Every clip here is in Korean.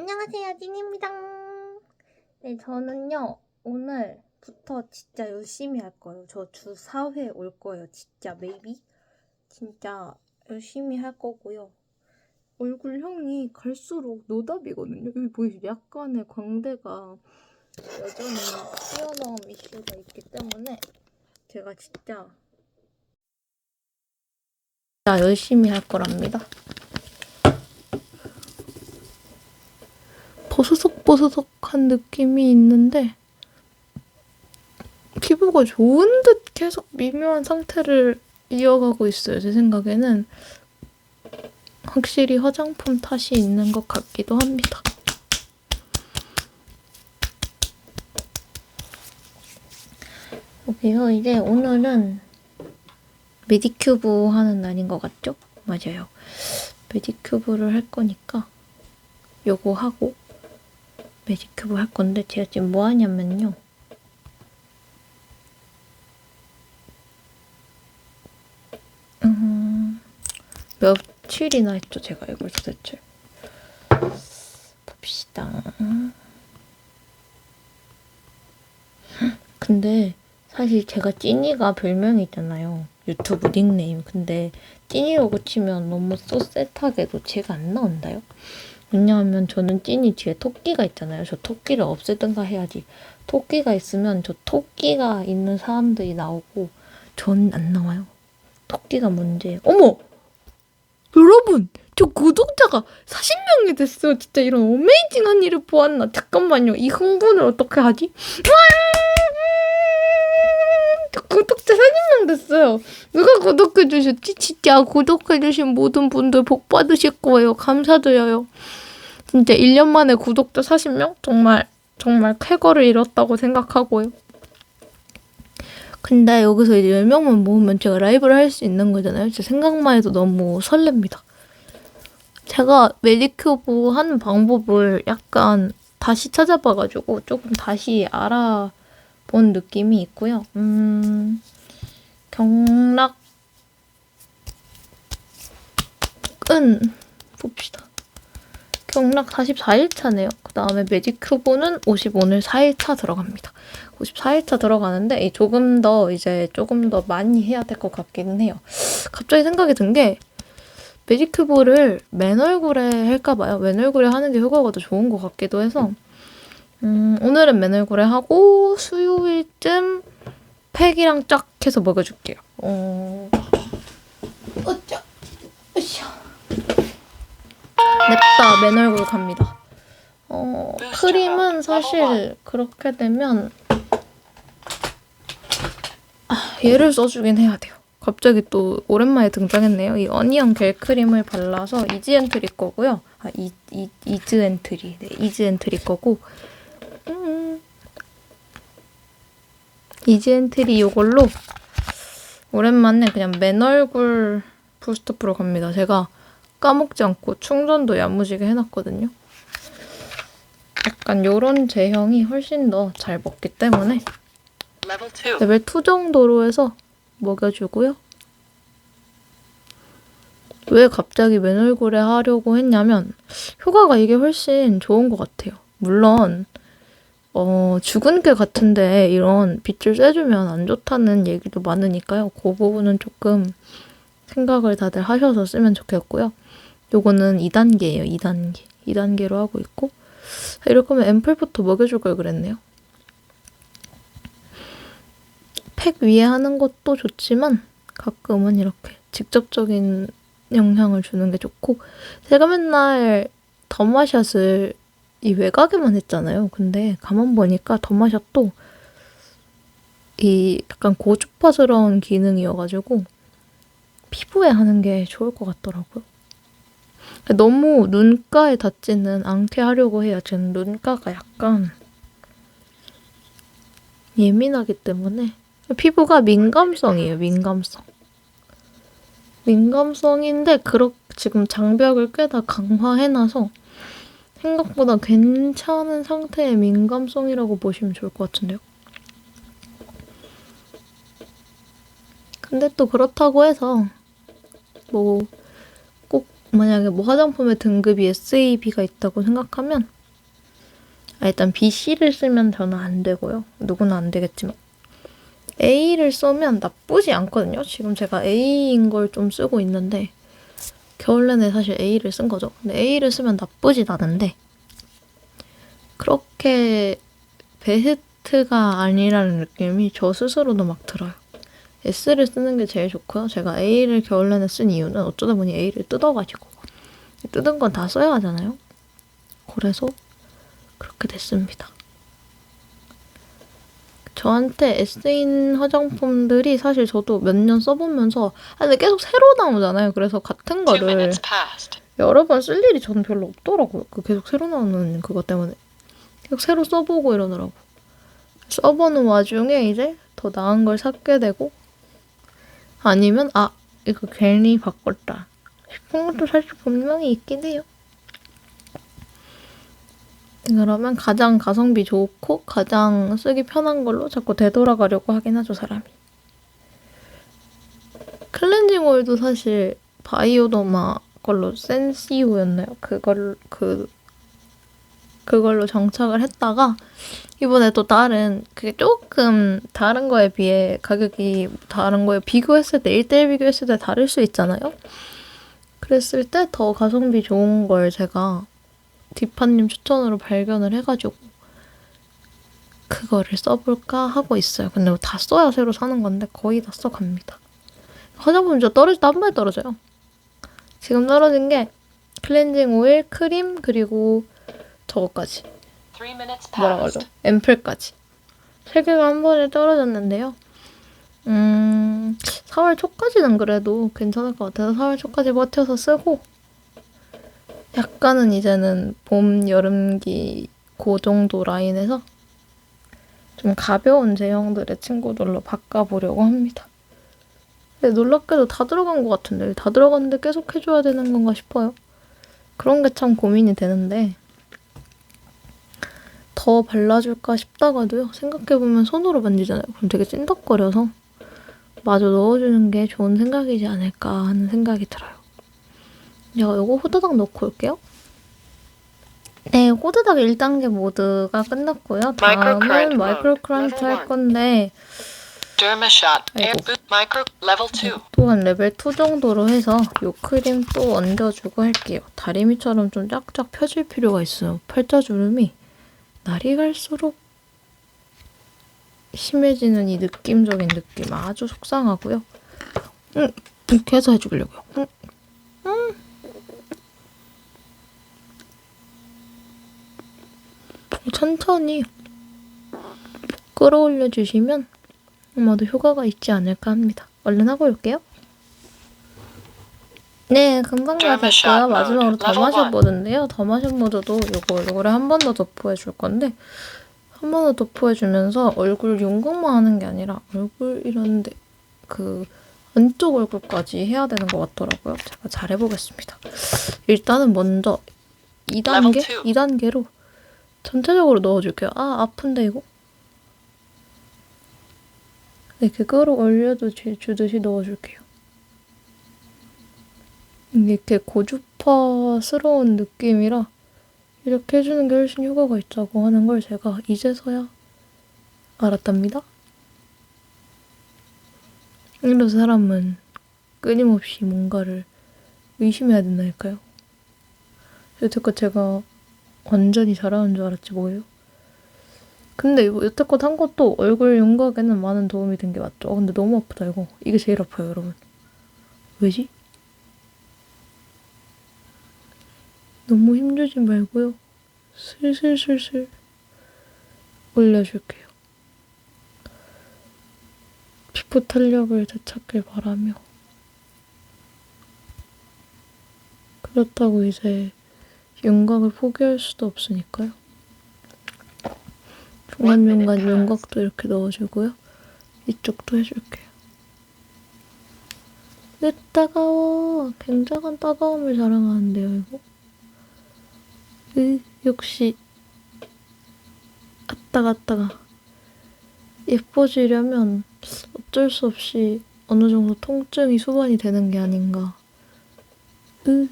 안녕하세요, 찐입니다. 네, 저는요, 오늘부터 진짜 열심히 할 거예요. 저 주 4회 올 거예요. 진짜, 메이비. 진짜 열심히 할 거고요. 얼굴형이 갈수록 노답이거든요. 여기 보이시죠? 약간의 광대가 여전히 튀어나온 이슈가 있기 때문에 제가 진짜 진짜 열심히 할 거랍니다. 버스석버스석한 느낌이 있는데 피부가 좋은 듯 계속 미묘한 상태를 이어가고 있어요. 제 생각에는 확실히 화장품 탓이 있는 것 같기도 합니다. 여기요, 이제 오늘은 메디큐브 하는 날인 것 같죠? 맞아요. 메디큐브를 할 거니까 요거 하고 매직큐브 할 건데 제가 지금 뭐 하냐면요. 음, 며칠이나 했죠, 제가 이걸 도대체. 봅시다. 근데 사실 제가 찐이가 별명이 있잖아요. 유튜브 닉네임. 근데 찐이라고 치면 너무 쏘셋하게도 제가 안 나온다요? 왜냐하면 저는 찐이 뒤에 토끼가 있잖아요. 저 토끼를 없애든가 해야지. 토끼가 있으면 저 토끼가 있는 사람들이 나오고 전 안 나와요. 토끼가 문제예요. 어머! 여러분! 저 구독자가 40명이 됐어요. 진짜 이런 어메이징한 일을 보았나. 잠깐만요. 이 흥분을 어떻게 하지? 저 구독자 40명 됐어요. 누가 구독해주셨지? 진짜 구독해주신 모든 분들 복 받으실 거예요. 감사드려요. 진짜 1년 만에 구독자 40명? 정말, 정말 쾌거를 이뤘다고 생각하고요. 근데 여기서 이제 10명만 모으면 제가 라이브를 할 수 있는 거잖아요. 제 생각만 해도 너무 설렙니다. 제가 메디큐브 하는 방법을 약간 다시 찾아봐가지고 조금 다시 알아본 느낌이 있고요. 음, 경락은 봅시다. 경락 44일차네요. 그 다음에 매직 큐브는 55일 4일차 들어갑니다. 54일차 들어가는데 이 조금 더 이제 조금 더 많이 해야 될 것 같기는 해요. 갑자기 생각이 든 게 매직 큐브를 맨 얼굴에 할까 봐요. 맨 얼굴에 하는 게 효과가 더 좋은 것 같기도 해서 음, 오늘은 맨 얼굴에 하고 수요일쯤 팩이랑 쫙 해서 먹여줄게요. 어... 어짜, 으쌰. 냅다 맨 얼굴 갑니다. 어, 크림은 사실 그렇게 되면 아, 얘를 써주긴 해야 돼요. 갑자기 또 오랜만에 등장했네요. 이 어니언 겔 크림을 발라서 이지 엔트리 거고요. 아, 이, 이, 이즈 엔트리. 네, 이즈 엔트리 거고. 음. 이지엔트리 이걸로 오랜만에 그냥 맨 얼굴 부스터 프로 갑니다. 제가 까먹지 않고 충전도 야무지게 해놨거든요. 약간 요런 제형이 훨씬 더 잘 먹기 때문에 레벨 2 정도로 해서 먹여주고요. 왜 갑자기 맨 얼굴에 하려고 했냐면 효과가 이게 훨씬 좋은 것 같아요. 물론 어, 죽은 게 같은데 이런 빛을 쐬주면 안 좋다는 얘기도 많으니까요. 그 부분은 조금 생각을 다들 하셔서 쓰면 좋겠고요. 요거는 2단계예요. 2단계. 2단계로 하고 있고 이럴 거면 앰플부터 먹여줄 걸 그랬네요. 팩 위에 하는 것도 좋지만 가끔은 이렇게 직접적인 영향을 주는 게 좋고 제가 맨날 더마샷을 이 외곽에만 했잖아요. 근데 가만 보니까 더마샷도 이 약간 고주파스러운 기능이어가지고 피부에 하는 게 좋을 것 같더라고요. 너무 눈가에 닿지는 않게 하려고 해요. 저는 눈가가 약간 예민하기 때문에 피부가 민감성이에요. 민감성. 민감성인데 그렇 지금 장벽을 꽤 다 강화해놔서 생각보다 괜찮은 상태의 민감성이라고 보시면 좋을 것 같은데요. 근데 또 그렇다고 해서 뭐 만약에 뭐 화장품의 등급이 SAB가 있다고 생각하면 아, 일단 B, C를 쓰면 저는 안 되고요. 누구나 안 되겠지만 A를 쓰면 나쁘지 않거든요. 지금 제가 A인 걸 좀 쓰고 있는데 겨울 내내 사실 A를 쓴 거죠. 근데 A를 쓰면 나쁘진 않은데 그렇게 베스트가 아니라는 느낌이 저 스스로도 막 들어요. S를 쓰는 게 제일 좋고요. 제가 A를 겨울 내내 쓴 이유는 어쩌다 보니 A를 뜯어가지고 뜯은 건 다 써야 하잖아요. 그래서 그렇게 됐습니다. 저한테 S인 화장품들이 사실 저도 몇 년 써보면서 아 근데 계속 새로 나오잖아요. 그래서 같은 거를. 여러 번 쓸 일이 저는 별로 없더라고요. 그 계속 새로 나오는 그것 때문에 계속 새로 써보고 이러느라고 써보는 와중에 이제 더 나은 걸 찾게 되고 아니면 아 이거 괜히 바꿨다 싶은 것도 사실 분명히 있긴 해요. 그러면 가장 가성비 좋고 가장 쓰기 편한 걸로 자꾸 되돌아가려고 하긴 하죠 사람이. 클렌징 오일도 사실 바이오더마 걸로 센시오였나요? 그걸 그 그걸로 정착을 했다가 이번에 또 다른 그게 조금 다른 거에 비해 가격이 다른 거에 비교했을 때 1대1 비교했을 때 다를 수 있잖아요. 그랬을 때 더 가성비 좋은 걸 제가 디파님 추천으로 발견을 해가지고 그거를 써볼까 하고 있어요. 근데 다 써야 새로 사는 건데 거의 다 써갑니다. 화장품 진짜 떨어질 때 한 번에 떨어져요. 지금 떨어진 게 클렌징 오일, 크림 그리고 저거까지 뭐라. 그러죠? 앰플까지 세 개가 한 번에 떨어졌는데요. 음, 4월 초까지는 그래도 괜찮을 것 같아서 4월 초까지 버텨서 쓰고 약간은 이제는 봄, 여름기 그 정도 라인에서 좀 가벼운 제형들의 친구들로 바꿔보려고 합니다. 근데 놀랍게도 다 들어간 것 같은데 다 들어갔는데 계속 해줘야 되는 건가 싶어요. 그런 게 참 고민이 되는데 더 발라줄까 싶다가도요. 생각해보면 손으로 만지잖아요. 그럼 되게 찐덕거려서 마저 넣어주는 게 좋은 생각이지 않을까 하는 생각이 들어요. 제가 이거 호다닥 넣고 올게요. 네, 호다닥 1단계 모드가 끝났고요. 다음은 마이크로 level 할. 건데 아이고. 또한 레벨 2 정도로 해서 요 크림 또 얹어주고 할게요. 다리미처럼 좀 쫙쫙 펴질 필요가 있어요. 팔자주름이 날이 갈수록 심해지는 이 느낌적인 느낌 아주 속상하고요. 응, 이렇게 해서 해주려고요. 응, 응. 천천히 끌어올려 주시면 아마도 효과가 있지 않을까 합니다. 얼른 하고 올게요. 네, 금방 다 됐고요. 마지막으로 더 마셔 one. 모드인데요. 더 마셔 모드도 요거 요거를 한번 더 도포해 줄 건데 한 번 더 도포해 주면서 얼굴 윤곽만 하는 게 아니라 얼굴 이런데 그 안쪽 얼굴까지 해야 되는 것 같더라고요. 제가 잘 해보겠습니다. 일단은 먼저 2단계? Level two. 2단계로 전체적으로 넣어줄게요. 아, 아픈데 이거? 네, 이렇게 끌어올려 주듯이 넣어줄게요. 이렇게 고주파스러운 느낌이라 이렇게 해주는 게 훨씬 효과가 있다고 하는 걸 제가 이제서야 알았답니다. 이래서 사람은 끊임없이 뭔가를 의심해야 된다니까요. 여태껏 제가 완전히 잘하는 줄 알았지 뭐예요. 근데 이거 여태껏 한 것도 얼굴 윤곽에는 많은 도움이 된 게 맞죠. 아, 근데 너무 아프다 이거. 이게 제일 아파요 여러분. 왜지? 너무 힘주지 말고요. 슬슬슬슬 올려줄게요. 피부 탄력을 되찾길 바라며. 그렇다고 이제 윤곽을 포기할 수도 없으니까요. 중간중간 윤곽도 이렇게 넣어주고요. 이쪽도 해줄게요. 으 따가워. 굉장한 따가움을 자랑하는데요, 이거. 으, 역시 아따가 아따가 예뻐지려면 어쩔 수 없이 어느 정도 통증이 수반이 되는 게 아닌가. 으,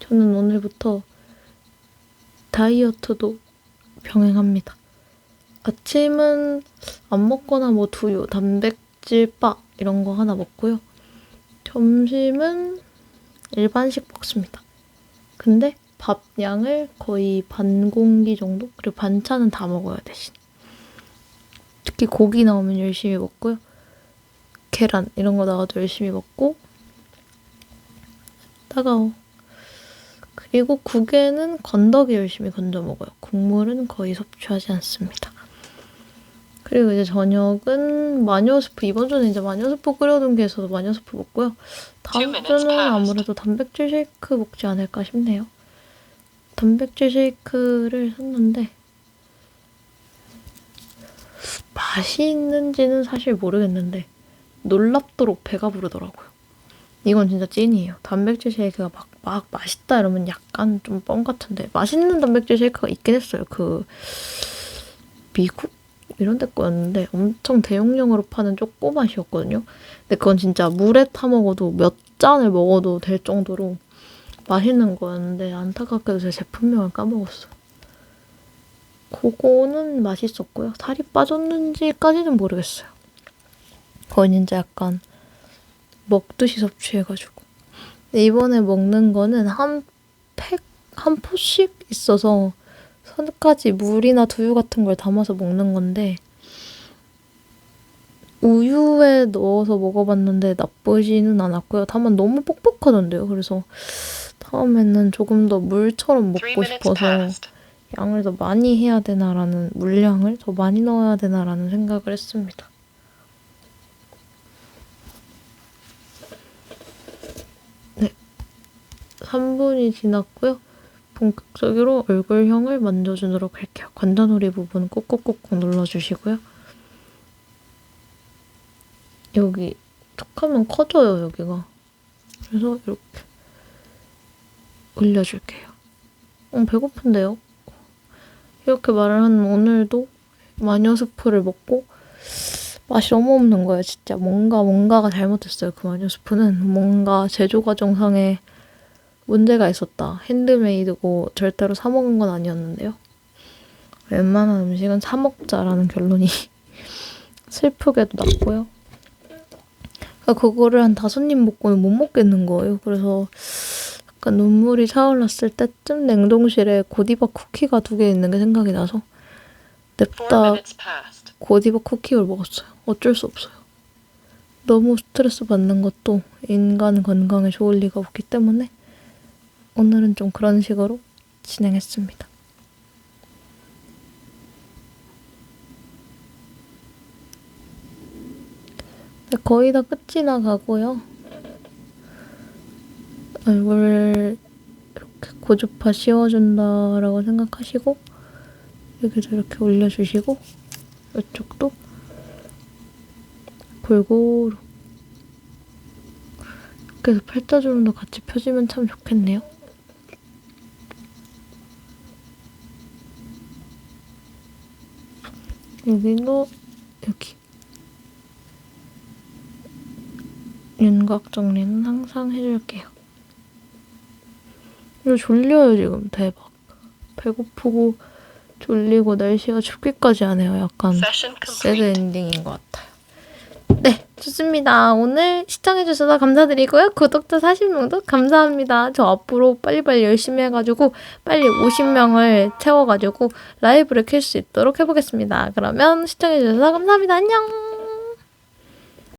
저는 오늘부터 다이어트도 병행합니다. 아침은 안 먹거나 뭐 두유, 단백질 바 이런 거 하나 먹고요. 점심은 일반식 먹습니다. 근데 밥 양을 거의 반 공기 정도? 그리고 반찬은 다 먹어야 대신. 특히 고기 나오면 열심히 먹고요. 계란 이런 거 나와도 열심히 먹고 따가워. 그리고 국에는 건더기 열심히 건져 먹어요. 국물은 거의 섭취하지 않습니다. 그리고 이제 저녁은 마녀 스프 이번 주는 이제 마녀 스프 끓여둔 게 있어서 마녀 스프 먹고요. 다음 주는. 아무래도 단백질 쉐이크 먹지 않을까 싶네요. 단백질 쉐이크를 샀는데 맛이 있는지는 사실 모르겠는데 놀랍도록 배가 부르더라고요. 이건 진짜 찐이에요. 단백질 쉐이크가 막, 막 맛있다 이러면 약간 좀 뻥 같은데 맛있는 단백질 쉐이크가 있긴 했어요. 그 미국 이런 데 거였는데 엄청 대용량으로 파는 쪼꼬맛이었거든요. 근데 그건 진짜 물에 타 먹어도 몇 잔을 먹어도 될 정도로 맛있는 거였는데 안타깝게도 제 제품명을 까먹었어요. 그거는 맛있었고요. 살이 빠졌는지까지는 모르겠어요. 그건 진짜 약간 먹듯이 섭취해가지고. 이번에 먹는 거는 한 팩, 한 포씩 있어서 선까지 물이나 두유 같은 걸 담아서 먹는 건데 우유에 넣어서 먹어봤는데 나쁘지는 않았고요. 다만 너무 뻑뻑하던데요. 그래서 다음에는 조금 더 물처럼 먹고 싶어서. 양을 더 많이 해야 되나라는 물량을 더 많이 넣어야 되나라는 생각을 했습니다. 네, 3분이 지났고요. 본격적으로 얼굴형을 만져주도록 할게요. 관자놀이 부분 꾹꾹꾹꾹 눌러주시고요. 여기 툭하면 커져요 여기가. 그래서 이렇게 올려줄게요. 어, 배고픈데요? 이렇게 말을 한 오늘도 마녀 스프를 먹고 맛이 너무 없는 거예요, 진짜. 뭔가, 뭔가가 잘못됐어요, 그 마녀 스프는. 뭔가 제조 과정상에 문제가 있었다. 핸드메이드고 절대로 사먹은 건 아니었는데요. 웬만한 음식은 사먹자라는 결론이 슬프게도 났고요. 그러니까 그거를 한 다섯 입 먹고는 못 먹겠는 거예요. 그래서 약간 눈물이 차올랐을 때쯤 냉동실에 고디바 쿠키가 두 개 있는 게 생각이 나서 냅다. 고디바 쿠키를 먹었어요. 어쩔 수 없어요. 너무 스트레스 받는 것도 인간 건강에 좋을 리가 없기 때문에 오늘은 좀 그런 식으로 진행했습니다. 네, 거의 다 끝이 나가고요. 얼굴 이렇게 고주파 씌워준다라고 생각하시고 여기도 이렇게 올려주시고 이쪽도 골고루 해서 팔자주름도 같이 펴지면 참 좋겠네요. 여기도 여기 윤곽 정리는 항상 해줄게요. 졸려요 지금 대박. 배고프고 졸리고 날씨가 춥기까지 하네요. 약간 새드. 엔딩인 것 같아요. 네, 좋습니다. 오늘 시청해주셔서 감사드리고요. 구독자 40명도 감사합니다. 저 앞으로 빨리빨리 열심히 해가지고 빨리 50명을 채워가지고 라이브를 켤 수 있도록 해보겠습니다. 그러면 시청해주셔서 감사합니다. 안녕!